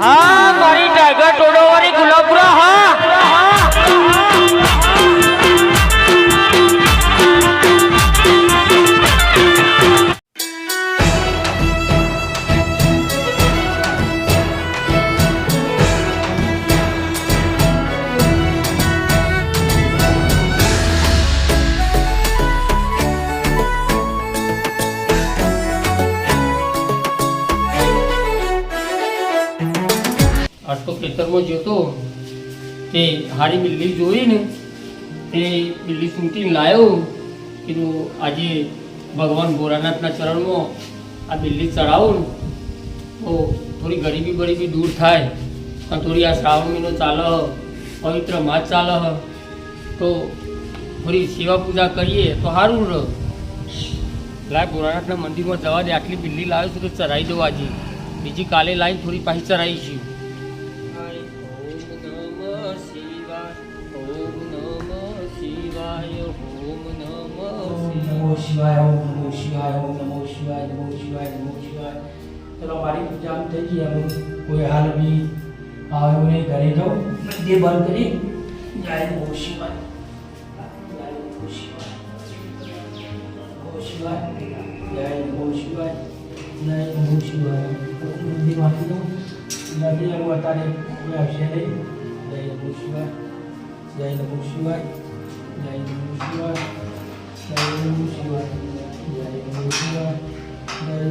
હા ખેતરમાં જોતો તે હારી બિલ્લી જોઈને તે બિલ્લી સૂંટીને લાવ્યો કીધું, આજે ભગવાન ભોળાનાથના ચરણમાં આ બિલ્લી ચડાવું તો થોડી ગરીબી બરીબી દૂર થાય. અને થોડી આ શ્રાવણ મહિનો ચાલે, પવિત્ર માસ ચાલે. તો થોડી સેવા પૂજા કરીએ તો સારું રહ. લાય, ભોળાનાથના મંદિરમાં જવા દે. આટલી બિલ્લી લાવ્યો છું તો ચરાવી દઉં આજે. બીજી કાલે લાવીને થોડી પાછી ચરાવીશું નમો શિવાય, ઓમ નમો શિવાય, ઓમ નમો શિવાય નમો શિવાય નમો શિવાય. ચલો, મારી પૂજા થઈ ગઈ. હવે કોઈ હાલ બી આવે એવું નહીં, ઘરે જાઉં જે બંધ કરી જાય નમો શિવાય. શિવાય. જય નમો શિવાય. જય નમો શિવાય. જય નમો શિવાય. જય નમો શિવાય. ઓમ નમઃ શિવાય ઓમ નમઃ શિવાય ઓમ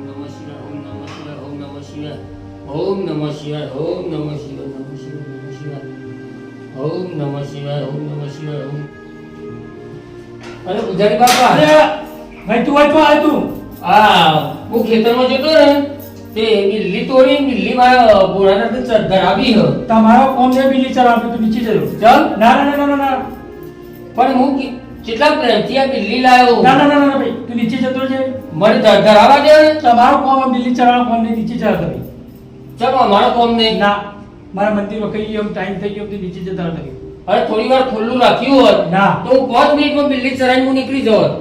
નમઃ શિવાય ઓમ નમઃ શિવાય ઓમ નમઃ શિવાય નમઃ શિવાય નમઃ શિવાય ઓમ નમઃ શિવાય ઓમ નમઃ શિવાય ઓમ અરે પૂજારી બાપા. અરે ભાઈ તું વાંચવા આવ્યો તું. હા હું ખેતરમાં જતો ને તે બિલ્લી તોડી બિલ્લી મારા ભોળાનાથ ધરાવી હ. તમારો કોમ છે બિલ્લી ચલાવ તું નીચે જજો. ચલ. ના ના ના ના ના પણ હું કેટલા પ્રેમથી આ બિલ્લી ના ના ના ના ભાઈ તું નીચે જતો છે મને ધરાવા દે. તમારો કોમ બિલ્લી ચલાવવાનો કોમ નહીં નીચે જવા તમે ચાલો અમારો કોમ નહીં ના મારા મંદિર કઈ ગયો ટાઈમ થઈ ગયો તો નીચે જતા તમે અરે થોડી વાર ખુલ્લું રાખ્યું હોત. ના. તો હું પાંચ મિનિટમાં બિલ્લી ચરાઈને હું નીકળી જવત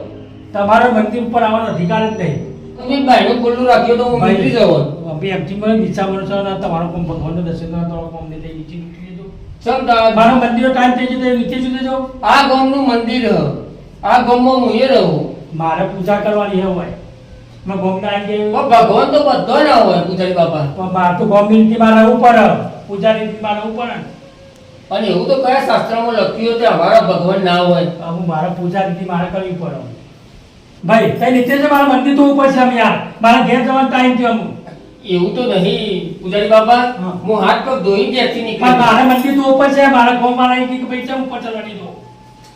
તમારા મંદિર ઉપર આવવાનો અધિકાર જ નહીં. તમે બાયણું ખુલ્લું રાખ્યું તો હું નીકળી અભી એમથી મને નીચા મને છો ના તમારો કોમ ભગવાનનો દર્શન કરવા તમારો કોમ થઈ નીચે નીકળી જજો તારા- મારો મંદિરનો ટાઈમ થઈ જતો નીચે જતો જાઓ આ ગામનું મંદિર આ ગામમાં હું એ રહું. મારે પૂજા કરવાની હે હોય. મેં ગોમના આવી ભગવાન તો બધો ના હોય પૂજારી બાપા. પણ મારે તો ગોમની નીતિ મારે ઉપર પૂજારી નીતિ મારે ઉપર અને એવું તો કયા શાસ્ત્રમાં લખ્યું છે અમારા ભગવાન ના હોય? હું મારે પૂજા નીતિ મારે કરવી પડે. ભાઈ કઈ નીચે છે મારા મંદિર તો ઉપર છે અમે યાર. મારા ઘેર જવાનો ટાઈમ થયો અમુક. એવું તો નહીં પૂજારી બાપા. હું. હાથ પગ ધોઈ પણ નીકળી મારા મંદિર તો ઉપર છે મારા ઘો મારા એક ભાઈ ચમ ઉપર ચલાડી દો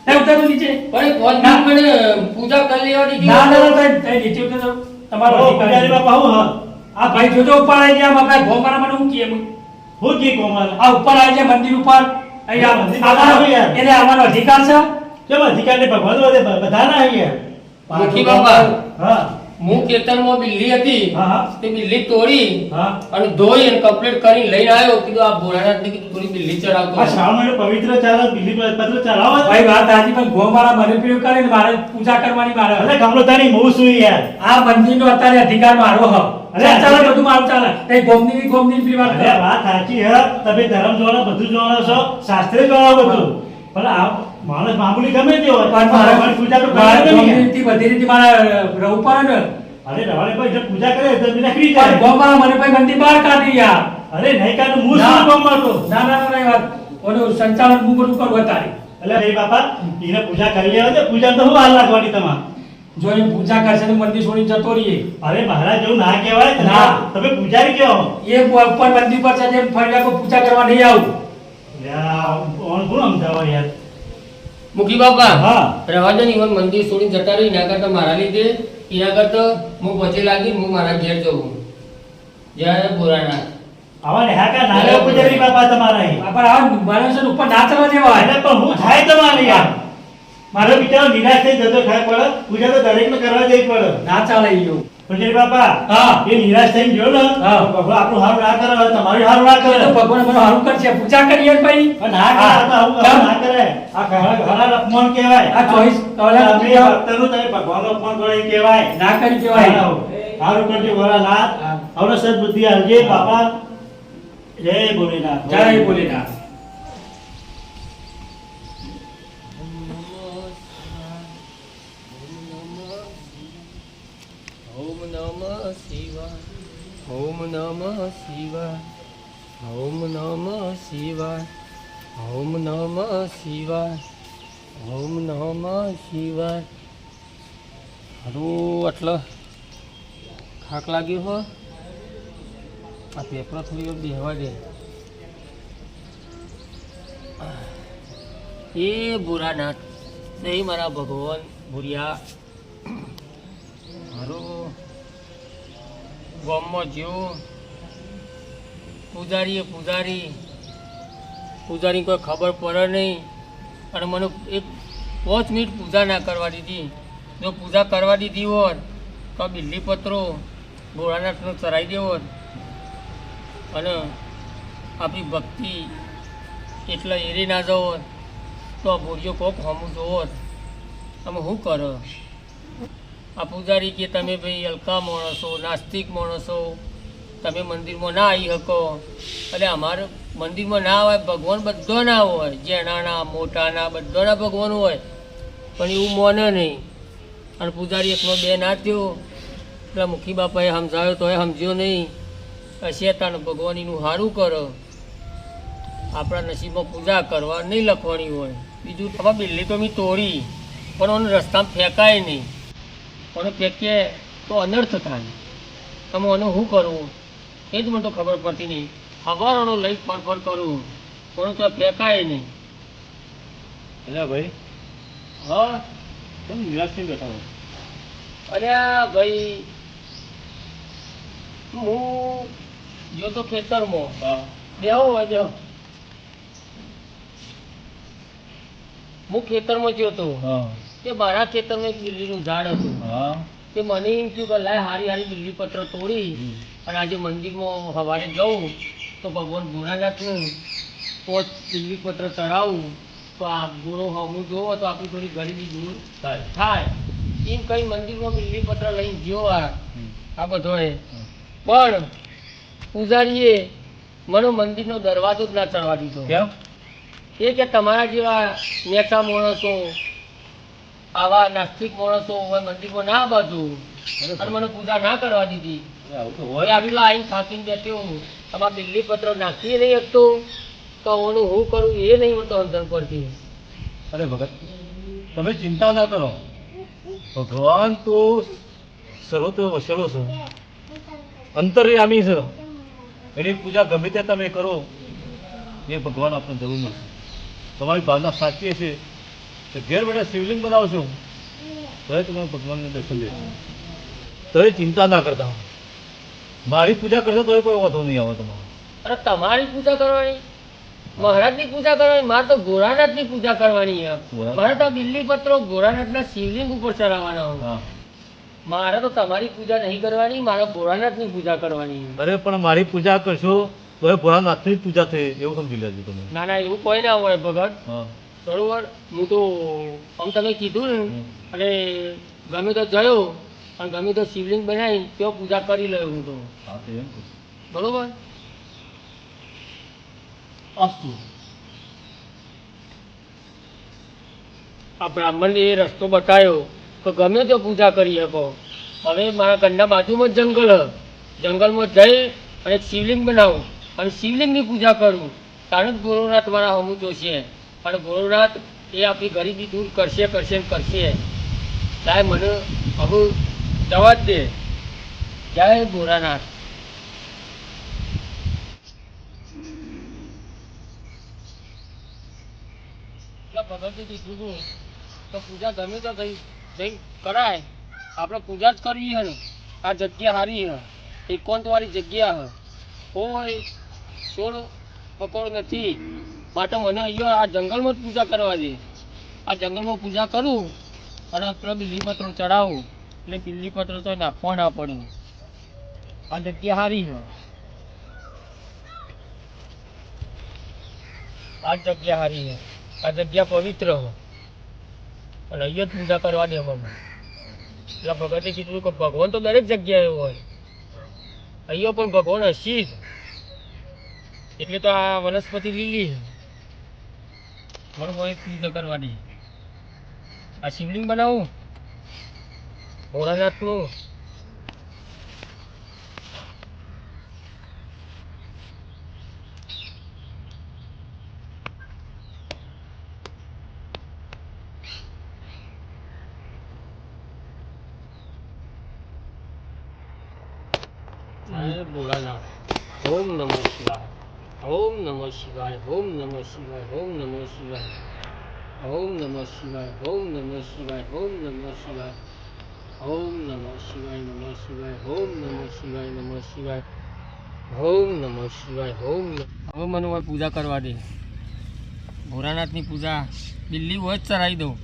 તે ઉતર તું નીચે. પણ કોણ પાંચ મને પૂજા કરી લેવાની ના ના ના તઈ- તઈ નીચે ઉતર. તમારો પૂજારી. બાપા હું હા. આ ભાઈ જોજો ઉપર આવી ગયા બાપા ઘો મારા મને હું કીએ હું હું કી મારા? આ ઉપર આવી જાય મંદિર ઉપર. અહીંયા મંદિર આવવાનો અધિકાર છે? કેમ અધિકાર ને ભગવાન બધે બધા ના અહીંયા મુખી બાપા. હા. હું ખેતરમાં બિલ્લી હતી. હા હા. તે બિલ્લી તોડી અને ધોઈ અને કમ્પ્લીટ કરી લઈને આવ્યો. કીધું આ ભોળાનાથ ને કીધું થોડી બિલ્લી ચડાવતો આ શ્રાવણ મહિનો પવિત્ર ચાલે બિલ્લી પત્ર ચલાવો ભાઈ વાત હાજી પણ ગો મારા મને પીવું કરે ને મારે પૂજા કરવાની મારે. અરે કમલો તારી બહુ સુઈ યાર. આ મંદિરનો અત્યારે અધિકાર મારો હ. અરે અરે ચાલે બધું મારું ચાલે. એ ગોમની ની ગોમની ની વાત અરે વાત સાચી હે તમે ધર્મ જોવાના બધું જોવાના છો. શાસ્ત્રે જોવાના બધું. પણ આ માણસ મામૂલી ગમે તે હોય પણ ભગવાન મારે પૂજા તો મારે કરવી જ ગોમની નહીં. બધી રીતે મારે રહેવું પડે અરે રવાડે ભાઈ જો પૂજા કરે તો બી નીકળી જાય. ગો મને ભાઈ મંદિર બહાર કાઢી યાર. અરે નહીં કાઢું હું શું કામ ના ના ના ના એ વાત. ઓનું સંચાલન હું બધું કરું અત્યારે. એટલે ભાઈ બાપા એને પૂજા કરી લેવા દે પૂજા તો હું વાર લાગવાની તમારે? જો એ પૂજા કરશે તો મંદિર છોડી જતો રહીએ. અરે મહારાજ જેવું ના કહેવાય. ના. તમે પૂજારી કહો. એ ઉપર મંદિર પર છે જેમ પૂજા કરવા નહીં આવું. મુખી બાપા હા. રહેવા દે ને ઈવન મંદિર છોડીને જતા રહી એના કરતા મારા લીધે એના કરતા હું પછી લાગી હું મારા ઘેર જવું જય ભોળાનાથ. આવા ને હાકા નાના પૂજારી બાપા તમારા અહીં. પણ આ માણસો ઉપર ના ચડવા દેવા પણ હું થાય તમારે યાર. મારો બિચારો નિરાશ થઈ જતો થાય પડે પૂજા તો દરેકને કરવા જઈ પડે. ના ચાલે એવું બાપા હા. એ નિરાશ થઈને ગયો ને હા. ભગવાન આપણું હારું ના કરે તમારું હારું ના કરે. ભગવાન મને હારું કરશે. પૂજા કરીએ ભાઈ. પણ કરે આવું ના કરે. આ ઘણા અપમાન કહેવાય. આ ચોવીસ કલાક તમે ભક્તનું તમે ભગવાનનું અપમાન કરો કહેવાય. ના કરી કહેવાય. હારું કરજો ભોળાનાથ ના હવે સદબુદ્ધિ આવજે બાપા. જય ભોલેનાથ. જય ભોલેનાથ ઓમ નમઃ શિવાય ઓમ નમઃ શિવાય. ઓમ નમઃ શિવાય. ઓમ નમઃ શિવાય. ઓમ નમઃ શિવાય. હરું, આટલો થાક લાગ્યો હો. આ પેપર થોડી બેહવા દે. એ બુરાનાથ, નહીં મારા ભગવાન ભૂરિયા ગામમાં જ્યો પૂજારીએ પૂજારી પૂજારી કોઈ ખબર પડે નહીં. અને મને એક પાંચ મિનિટ પૂજા ના કરવા દીધી. જો પૂજા કરવા દીધી હોત, તો બિલ્લી પત્રો ભોળાનાથનો ચરાઈ દેવો અને આપણી ભક્તિ એટલા એરી ના જવો તો આ ભોળિયો કોક હમું જોવો અમે શું કરો? આ પૂજારી કે તમે ભાઈ હલકા માણસો, નાસ્તિક માણસો, તમે મંદિરમાં ના આવી શકો. એટલે અમારે મંદિરમાં ના આવે ભગવાન બધો ના હોય. જેણાના મોટાના, બધાના ભગવાન હોય. પણ એવું મોને નહીં. અને પૂજારી એકનો બે ના થયો. એટલે મુખી બાપાએ સમજાવ્યો તો એ સમજ્યો નહીં. શેતાન ભગવાન એનું સારું કરો. આપણા નસીબમાં પૂજા કરવા નહીં લખવાની હોય. બીજું બાબા બિલ્લી તો મેં તોડી. પણ ઓને રસ્તામાં ફેંકાય નહીં. કોને ફેંકીએ તો અનર્થ થાય. તમે આનું શું કરવું એ જ મને તો ખબર પડતી નહીં. હવારનો લઈ ફરફર કરું. પણ તો ફેંકાય નહીં. એટલે ભાઈ હા? કેમ નિરાશ થઈ બેઠા? અરે ભાઈ હું જો તો ખેતરમાં બેહો વાજો હું ખેતરમાં ગયો તો. હા. તે મારા ખેતરમાં એક બિલ્લીનું ઝાડ હતું. હા. તે મને એમ થયું કે લાય હારી હારી બિલ્લી પત્ર તોડી અને આજે મંદિરમાં સવારે જઉં તો ભગવાન ભોળાનાથનું તો બિલ્લી પત્ર ચડાવું. તો આ ગુણો હમું જોવો તો આપણી થોડી ગરીબી દૂર થાય. થાય. એમ કઈ મંદિરમાં બિલ્લી પત્ર લઈને ગયો આ. આ બધોએ. પણ પૂજારીએ મને મંદિરનો દરવાજો જ ના ચડવા દીધો. કેમ? એ કે તમારા જેવા નેતા માણસો આવા નાસ્તિક માણસો મંદિરમાં ના બાજુ અને મને પૂજા ના કરવા દીધી. હોય. તો આવીને થાકીને બેઠો હું આમાં બિલ્લી પત્ર નાખી નહીં શકતો તો. ઓનું હું કરું એ નહીં મને અંતર પડતી અરે ભગત તમે ચિંતા ના કરો. ભગવાન તો સર્વત્ર વસેલો છે. અંતર્યામી છે. એની પૂજા ગમે તે તમે કરો. એ ભગવાન આપણને જરૂર નથી. તમારી ભાવના સાચી છે. તો ઘેર બેઠા શિવલિંગ બનાવશો? તો તમે ભગવાનને દર્શન દેશો તો ચિંતા ના કરતા મારી પૂજા કરશો તો કોઈ વાંધો નહીં આવે તમારો. અરે તમારી પૂજા કરવાની? મહારાજની પૂજા કરવાની? મારે તો ગોરાનાથની પૂજા કરવાની મારે તો દિલ્હી પત્રો ગોરાનાથના શિવલિંગ ઉપર ચડાવવાના મારે તો તમારી પૂજા નહીં કરવાની મારે ભોળાનાથની પૂજા કરવાની. અરે પણ મારી પૂજા કરશો તો એ ભોળાનાથની જ પૂજા થઈ એવું સમજી લેજો તમે. ના ના એવું કોઈ ના હોય ભગત. હા. બરોબર હું તો આમ તમે કીધું ને અને ગમે તો જયો અને ગમે તો શિવલિંગ બનાવી તો પૂજા કરી લઉં હું તો. બરોબર? અસ્તુ. આ બ્રાહ્મણને એ રસ્તો બતાવ્યો તો ગમે તો પૂજા કરી શકો. હવે મારા ઘરના બાજુમાં જ જંગલ જંગલમાં જઈ અને શિવલિંગ બનાવું અને શિવલિંગની પૂજા કરું. કારણ જ ગુરુનાથ મારા હમું જોશે. અને ગુરુનાથ એ આપણી ગરીબી દૂર કરશે કરશે કરશે. સાહેબ, મને હવે જવા જ દે. જય ભોળાનાથ ભગવતી હતું તો પૂજા ગમે તો કરાય. આપણે પૂજા જ કરવી ને. આ જગ્યા સારી હે. એકાંત વાળી જગ્યા હે. કોઈ સોળ પકોડ નથી. માટે મને અહીંયા આ જંગલમાં જ પૂજા કરવા દે. આ જંગલમાં પૂજા કરું અને બીલી પત્ર ચડાવું. એટલે બીલી પત્ર તો નાખવા ના પડે. આ જગ્યા સારી છે આ જગ્યા સારી છે આ જગ્યા પવિત્ર છે અને અહીંયા જ પૂજા કરવા દે મને. એટલે ભગતે કીધું કે ભગવાન તો દરેક જગ્યાએ હોય. અહીંયા પણ ભગવાન હસી એટલે તો આ વનસ્પતિ લીલી છે મને કોઈ પૂજા કરવાની. આ શિવલિંગ બનાવું? ભોળાનાથનું ભોળાનાથ. ઓમ નમઃ શિવાય. ઓમ નમઃ શિવાય. ઓમ નમઃ શિવાય. ઓમ નમઃ શિવાય ઓમ નમઃ શિવાય ઓમ નમઃ શિવાય ઓમ નમઃ શિવાય ઓમ નમઃ શિવાય નમઃ શિવાય ઓમ નમઃ શિવાય નમઃ શિવાય ઓમ નમઃ શિવાય ઓમ હવે મને હોય પૂજા કરવા દે. ભોરાનાથની પૂજા. દિલ્હી હોય જ ચરાવી દઉં.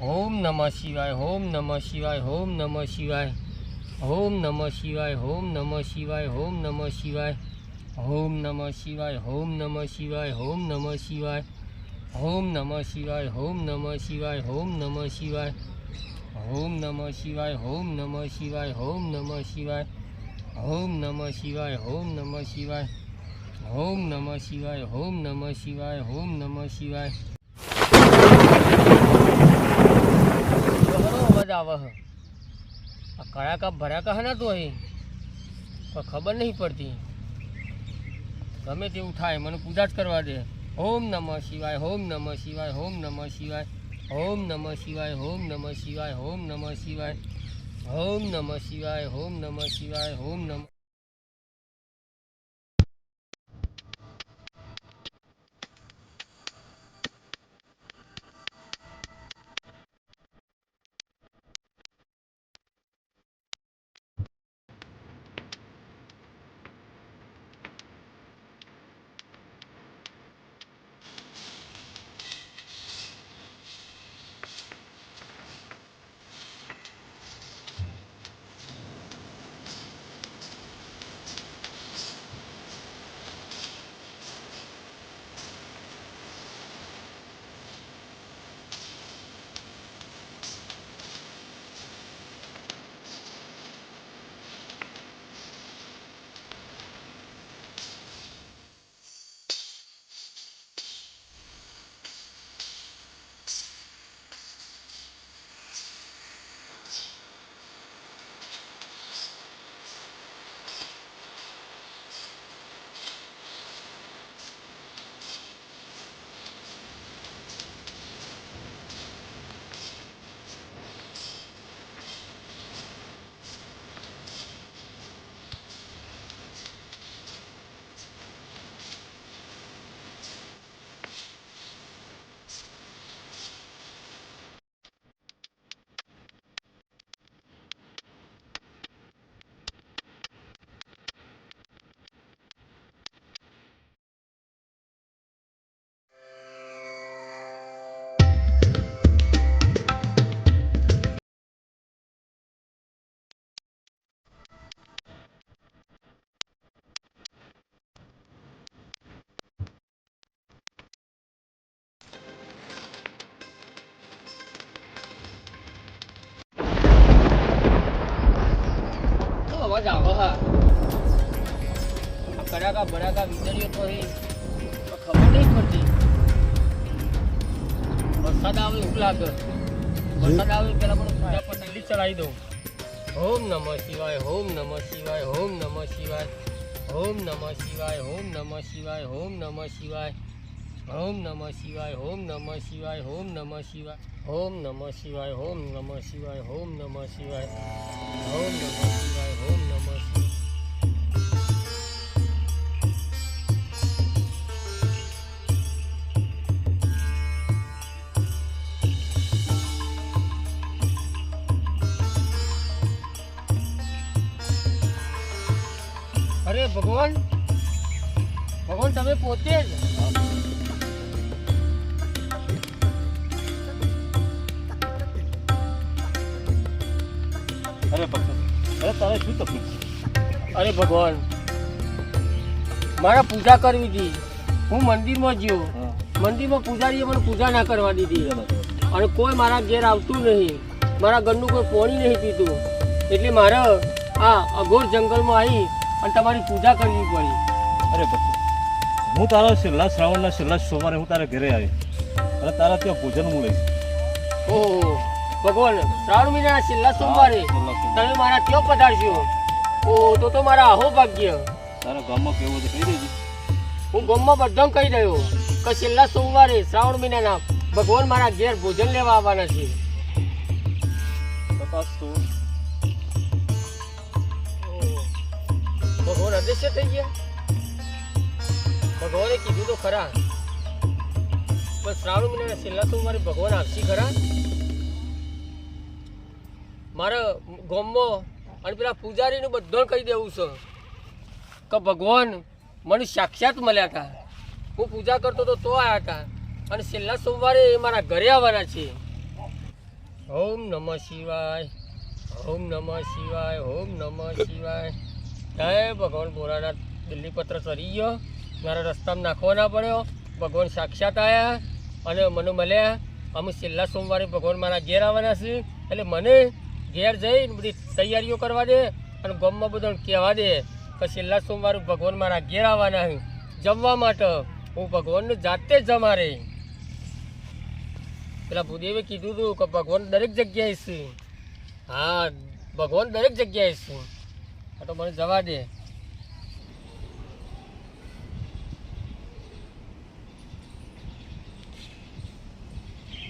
ઓમ નમઃ શિવાય, ઓમ નમઃ શિવાય, ઓમ નમઃ શિવાય. ઓમ નમઃ શિવાય, ઓમ નમઃ શિવાય, ઓમ નમઃ શિવાય. ઓમ નમઃ શિવાય ઓમ નમઃ શિવાય ઓમ નમઃ શિવાય ઓમ નમઃ શિવાય ઓમ નમઃ શિવાય ઓમ નમઃ શિવાય ઓમ નમઃ શિવાય ઓમ નમઃ શિવાય ઓમ નમઃ શિવાય ઓમ નમઃ શિવાય ઓમ નમઃ શિવાય ઓમ નમઃ શિવાય ઓમ નમઃ શિવાય ઓમ નમઃ શિવાય અવાજ આવે છે આ કડાકા ભડાકા હે તો અહીં પણ ખબર નહીં પડતી ગમે તેવું થાય, મને પૂજા જ કરવા દે. ઓમ નમઃ શિવાય ઓમ નમઃ શિવાય ઓમ નમઃ શિવાય ઓમ નમઃ શિવાય ઓમ નમઃ શિવાય ઓમ નમઃ શિવાય ઓમ નમઃ શિવાય ઓમ નમઃ શિવાય ઓમ નમઃ અવાજ આવે હા કડાકા ભડાકા વીજળીઓ તો એ ખબર નહીં પડતી વરસાદ આવે એવું લાગે વરસાદ આવે પેલા મને પૂજા પર જલ્દી ચડાવી દઉં ઓમ નમઃ શિવાય ઓમ નમઃ શિવાય ઓમ નમઃ શિવાય ઓમ નમઃ શિવાય ઓમ નમઃ શિવાય ઓમ નમઃ શિવાય ઓમ નમઃ શિવાય ઓમ નમઃ શિવાય ઓમ નમઃ શિવાય ઓમ નમઃ શિવાય ઓમ નમઃ શિવાય ઓમ નમઃ શિવાય ઓમ નમઃ શિવાય ઓમ ભગવાન. ભગવાન તમે પોતે જ. અરે ભગવાન અરે તારે શું તકલીફ છે? અરે ભગવાન મારે પૂજા કરવી હતી. હું મંદિરમાં ગયો. મંદિરમાં પૂજારીએ મને પૂજા ના કરવા દીધી. અને કોઈ મારા ઘેર આવતું નહીં. મારા ઘરનું કોઈ પાણી નહીં પીતું. એટલે મારે આ અઘોર જંગલમાં આવી અને તમારી પૂજા કરવી પડી. અરે ભગત હું તારા છેલ્લા શ્રાવણના છેલ્લા સોમવારે હું તારા ઘરે આવી. અને તારા ત્યાં ભોજન હું લઈશ. ઓહો ભગવાન શ્રાવણ મહિનાના છેલ્લા સોમવારે તમે મારા ત્યાં પધારશો. ઓહો તો તો મારા અહો ભાગ્ય. તારા ગામમાં કેવો છે કહી દેજે. હું ગામમાં બધાને કહી રહ્યો કે છેલ્લા સોમવારે શ્રાવણ મહિનાના ભગવાન મારા ઘેર ભોજન લેવા આવવાના છે. તપાસ તો. અદૃશ્ય થઈ ગયા. ભગવાને કીધું તો ખરા. પણ શ્રાવણ મહિનાના છેલ્લા સોમવારે ભગવાન આવશે ખરા. મારા ગામમાં અને પેલા પૂજારીને બધું કહી દેવું છે કે ભગવાન મને સાક્ષાત મળ્યા હતા. હું પૂજા કરતો તો તો આવ્યા હતા. અને છેલ્લા સોમવારે એ મારા ઘરે આવવાના છે. ઓમ નમઃ શિવાય, ઓમ નમઃ શિવાય, ઓમ નમઃ શિવાય. જય ભગવાન ભોળાનાથ દિલ્હી પત્ર સરી ગયો. મારા રસ્તામાં નાખવા ના પડ્યો. ભગવાન સાક્ષાત આવ્યા અને મને મળ્યા. અમે છેલ્લા સોમવારે ભગવાન મારા ઘેર આવવાના છે એટલે મને ઘેર જઈને બધી તૈયારીઓ કરવા દે અને ગામમાં બધાને કહેવા દે કે છેલ્લા સોમવારે ભગવાન મારા ઘેર આવવાના છે. જમવા માટે હું ભગવાનને જાતે જ જમારે પેલા ભૂદેવે કીધું હતું કે ભગવાન દરેક જગ્યાએ છે. હા, ભગવાન દરેક જગ્યાએ છે. આ તો મને જવા દે.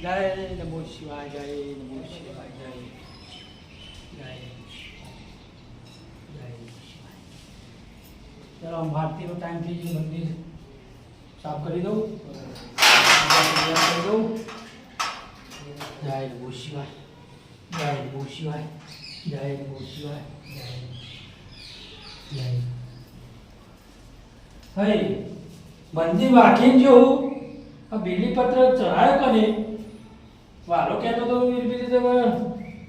જય નમો શિવાય, જય નમો શિવાય, જય જય ચાલો ભારતીનો ટાઈમ થઈ મંદિર સાફ કરી દઉં. દઉં. જય નમો શિવાય, જય નમો શિવાય, જય નમો શિવાય, જય જય હે, મંદિર વાંકીને જેવું આ બીલીપત્ર ચડાયો કને, વાલો કહેતો તો હવે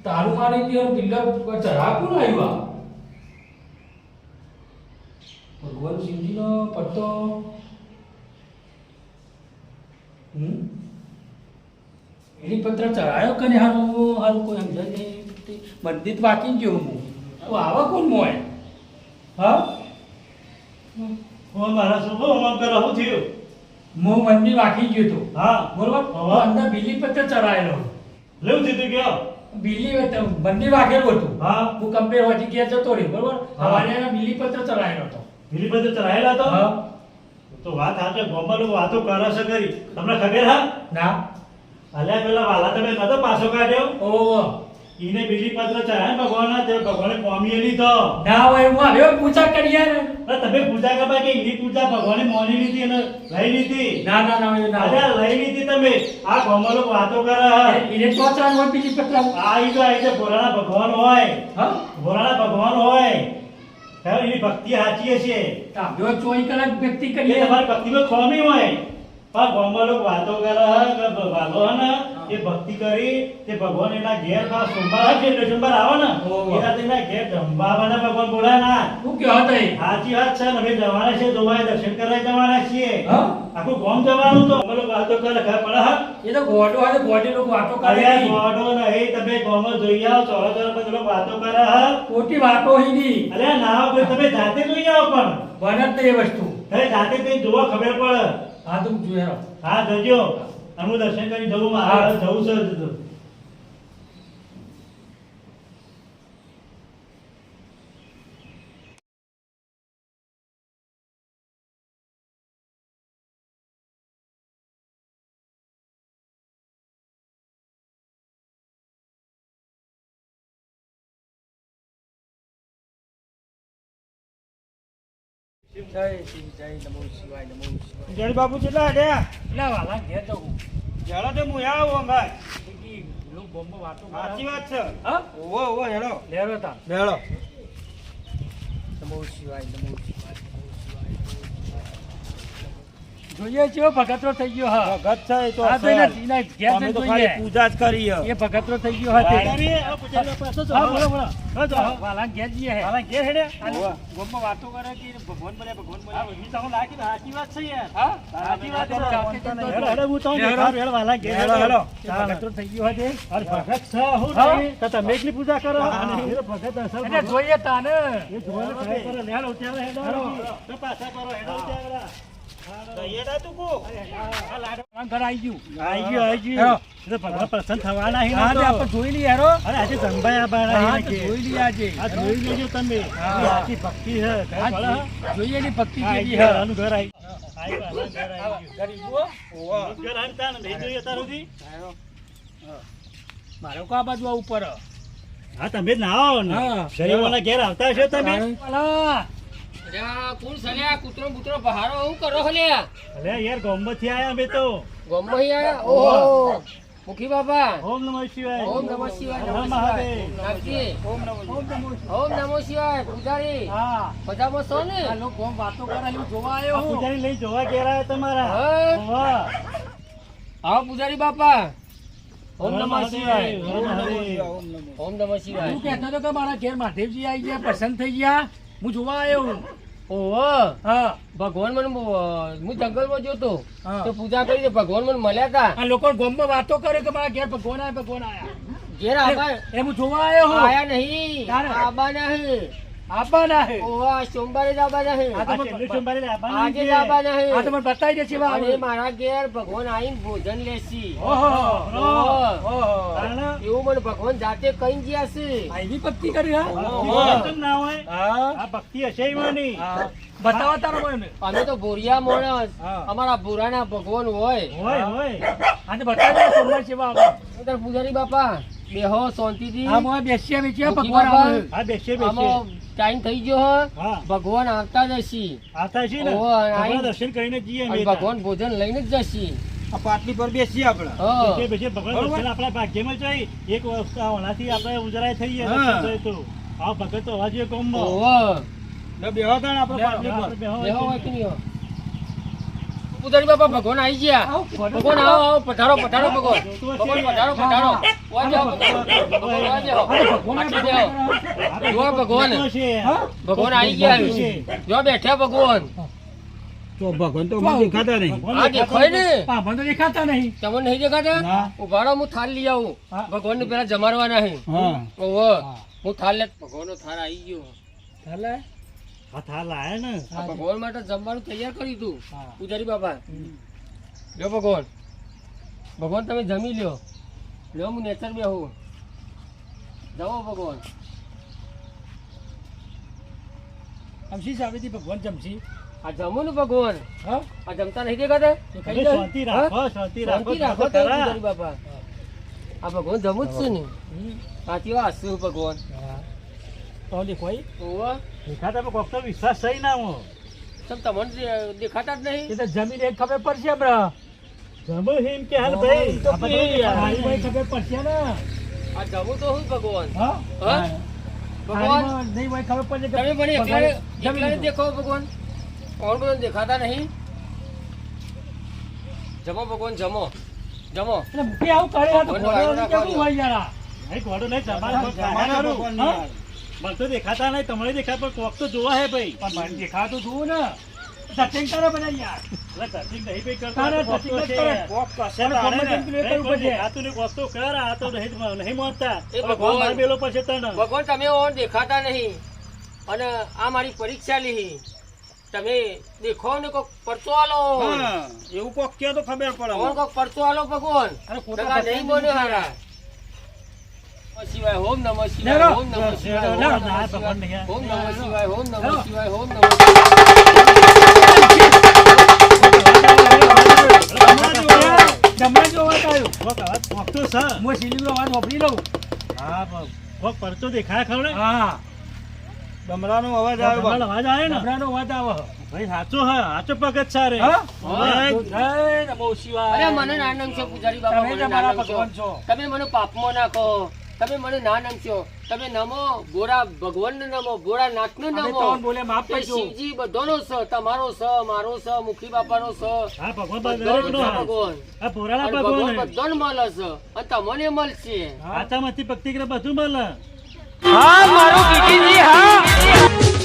તારું મારી ગયો બિલ્લા ચઢા કોણ આવ્યું આ. ભગવાન શિવજીનો પટ્ટો. હમ? બીલીપત્ર ચડાયો કને હારું હારું કોઈ સમજાય નહીં. મંદિર વાંકી ગયો હું. આવા કોણ મોય? હા? હું મારા શું હું કરવા શું થયું? હું મંદિર વાંકી ગયો તો. હા. બરોબર? હવે? અંદર બીલીપત્ર ચડાયેલો. લેવું થયું કે ગયો. બીલી બંદી વાગેલું હતું. હા. હું કમ્પેર હોતી ગયા જતો રહ્યો બરોબર? હા. બીલી બીલીપત્ર ચડાયેલો હતો. બીલીપત્ર ચરાયેલા હતો હા. તો વાત ગોપાલ લોકો વાતો કરે છે કરી તમને ખબર હા? ના. અલ્યા પેલા વાલા તમે નતો પાછો કાઢ્યો? ઓ ઈને બીલીપત્ર ચઢાય ભગવાનના તે ભગવાને નહીં તો. ના હોય હું આવ્યો પૂજા કરીએ ને. તમે પૂજા કરવા કે એની પૂજા ભગવાને મોની લીધી અને લઈ લીધી? ના ના ના હોય ના. અરે લઈ લીધી તમે. આ ગોમલો વાતો કરે. ઈને એને હોય બીજી પત્ર. આ ઈ તો આઈ ભોળાના ભગવાન હોય. હ? ભોળાના ભગવાન હોય. એની ભક્તિ સાચી હશે. જો ચોઈ કલાક વ્યક્તિ કરીએ. તમારી ભક્તિમાં ખોમી હોય. પણ ગામમાં લોકો વાતો કરે કે ભાગો ને એ ભક્તિ કરી તે ભગવાન એના ઘેરમાં સોમવાર છે સોમવાર આવે ને એના તેના ઘેર જમવા આવવાના ભગવાન બોલાના હું કહો તઈ સાચી વાત છે ને અમે જવાના છે જોવાય દર્શન કરવા જવાના છીએ. આખું ગામ જવાનું તો અમે લોકો વાતો કરે ખબર પડે એ તો ગોડો હોય ગોડી લોકો વાતો કરે અરે. ગોડો નહીં તમે ગામ જોઈ આવો ચોરો ચોરો બધા લોકો વાતો કરે ખોટી વાતો હી ની અરે ના તમે જાતે જોઈ આવો પણ. બને જ એ વસ્તુ. તમે જાતે તે જોવા ખબર પડે? હા તો જોયો જોયા હા જજો. અને હું દર્શન કરી જવું મારે જવું છે જય શ્રી જય નમો શિવાય નમો શિવાય. જણ બાપુ કેટલા હડ્યા ના વાલા ઘેર જવું જરા તો હું આવો અંગાય લોકો બોમ્બો વાતો. સાચી વાત છે. હા? ઓવો ઓવો હેડો. લેરો તા લેરો નમો શિવાય નમો શિવાય નમો શિવાય નમો શિવાય જોઈએ છે ભગતરો થઈ ગયો હા ભગત છે તો અમે તો ખાલી. પૂજા જ કરી. એ ભગતરો થઈ ગયો હા તે. પૂજારી, આ પૂજારી પાસે તો હા, બોલો, બોલો. વાલાને ઘેર જઈએ હે. વાલા ઘેર હેડે? ગોમમાં વાતો કરે કે ભગવાન બોલે ભગવાન બોલે આ તો લાગી સાચી વાત છે યાર. હા સાચી વાત છે. હેડો, હું તો હેડો. વાલા ઘેર હેડો, હેડો. ભગતરો થઈ ગયો હા તે. અરે ભગત છે, હું. તો તમે એકલી પૂજા કરો અને ભગત અસલ એટલે જોઈએ તાને એ જોઈને કરે. હેડો, ત્યારે. હેડો. તો પાછા કરો, હેડો, ત્યારે. આવી છે? મારો કો બાજુ આ ઉપર હા તમે જ ના આવો ને. ઘેર આવતા હશો તમે કોણ સલ્યા? કૂતરો બૂતરો બહારો હું કરો હલ્યા. અલે યાર ગોમમાંથી આયા અમે તો. ગોમમાં અહીં આયા? ઓહો. મુખી બાપા ઓમ નમઃ શિવાય. ઓમ નમઃ શિવાય હર મહાદેવ. નાગજી. ઓમ નમો ઓમ નમઃ શિવાય. પૂજારી. હા. મજામાં છો ને? આ લોકો ગોમ વાતો કરે એવું જોવા આવ્યો હું. પૂજારી લઈ જોવા ઘેર તમારા? હા. આવો પૂજારી બાપા. ઓમ નમઃ શિવાય. ઓમ નમઃ શિવાય. તું કહેતો હતો કે મારા ઘેર મહાદેવજી આવી ગયા પસંદ થઈ ગયા. હું જોવા આવ્યો હું. ઓહો હા ભગવાન મને હું જંગલમાં જોતો તો પૂજા કરી ભગવાન મને મળ્યા હતા લોકો ગોમમાં વાતો કરે કે મારા ઘેર ભગવાન આયા ભગવાન આયા. ઘેર આબા એ હું જોવા આવ્યો આયા નહીં. આબા આબાના હે આપવાના હે ઓહો સોમવારે જ હે આ તો મને સોમવારે લાવવાનું આજે જ હે આ તો મને બતાવી દેશે બા અને મારા ઘેર ભગવાન આવીને ભોજન લેશી. ઓહો ઓહો. ઓહો. એવું મને ભગવાન જાતે કઈ ગયા છે. આ ભક્તિ કરી હા? ઓહો. ના હોય આ ભક્તિ હશે એમાંની. બતાવો તારો મને. અમે તો ભોરિયા માણસ. અમારા ભોરાના ભગવાન હોય. હોય હોય. આને બતાવી સોમવાર સેવા આવે પૂજારી બાપા. બેહો શાંતિથી. હા બેસીએ ભગવાન હા બેસીએ બેસીએ. ટાઈમ થઈ ગયો ભગવાન આવતા જશી આવતા છે ને દર્શન કરીને જઈએ અમે ભગવાન ભોજન લઈને જ જશી આ પાટલી પર બેસીએ આપણે બેસીએ ભગવાન દર્શન આપણા ભાગ્યમાં જઈ એક વસ્તુ ઓનાથી આપણે ઉજરાય થઈએ તો આ ભગત તો હોવા જોઈએ. ઓહો બેહો તાણ આપણે પાટલી પર બેહો હોય કે નહીં પૂજારી બાપા ભગવાન આવી ગયા ભગવાન આવો આવો પધારો પધારો ભગવાન. ભગવાન પધારો પધારો. જો ભગવાન. ભગવાન. ભગવાન આવી ગયા. જો બેઠા ભગવાન. તો ભગવાન તો મને દેખાતા નહીં. ભગવાન આ દેખાય ને? હા તો દેખાતા નહીં. તમને નહીં દેખાતા? ના. હું થાળ લઈ આવું. ભગવાન ને પેલા જમાડવાના છે. ઓહો. હું. થાળ લે ભગવાન નો થાળ આવી ગયો. ચાલે હા લાયા ને? આ ભગવાન માટે જમવાનું તૈયાર કરી તું પૂજારી બાપા. લ્યો ભગવાન ભગવાન તમે જમી લ્યો. લ્યો હું નેચર બે હું જવો ભગવાન જમશી સાબિતી ભગવાન જમશી? આ જમો ને ભગવાન હા? આ જમતા નહીં દેખાતા શાંતિ રાખો શાંતિ. પૂજારી આ ભગવાન જમું જ છે ને. સાચી વાત શું ભગવાન તો દેખોય ઓહો. દેખાતા પણ કોક તો વિશ્વાસ થઈ ના હું તમ તમને દેખાતા જ નહીં. એ તો જમીન એક ખબર પડશે હમણાં જમો હિમ કે હાલ ભાઈ. તો ભાઈ ખબર પડશે ને. આ જમું તો હું ભગવાન? હા? હા? ભગવાન? નહીં ભાઈ ખબર પડશે તમે મને ભગવાન એકલાને એકલાને દેખો ભગવાન. કોણ બધા દેખાતા નહીં? જમો ભગવાન જમો. જમો. એટલે મૂકી આવું કરે. તો ઘોડો કેવું હોય યાર નહીં, ઘોડો નહીં, જમાડો. જમાડો ભગવાન? મને તો દેખાતા નહીં તમારે દેખાતા પણ કોક તો જોવા હે ભાઈ પણ મને દેખાતું જોવું ને સત્સંગ કરે બધા યાર એટલે નહીં ભાઈ કરતા, કરે. કોક કશે ને. કોક તો કર, આ તો માનતા. એ ભગવાન. માર બેલો તને. ભગવાન તમે ઓન દેખાતા નહીં અને આ મારી પરીક્ષા લીધી તમે દેખો ને કોક પરચો આલો એવું કોક કે તો ખબર પડે કોક પરચો આલો ભગવાન નહીં બોલ્યો હારા શિવાય ઓમ નમઃ શિવાય ઓમ નમઃ શિવાય ઓમ. નમઃ શિવાય ઓમ નમઃ શિવાય ઓમ નમઃ. શિવાય ઓમ નમઃ તમે મને પાપમાં નાખો. તમે મને ના નમશો તમે નમો ભોળા ભગવાનને નમો ભોળા નાથને નમો. બોલે માફ કરજો. શિવજી બધાનો સ તમારો સ મારો સ મુખી બાપાનો સ. હા ભગવાન. ભગવાન. આ ભોળાના ભગવાન મળે સ અને તમને મળશે. આચામાંથી ભક્તિ કરે બધું મળે. હા મારો કીધીજી હા.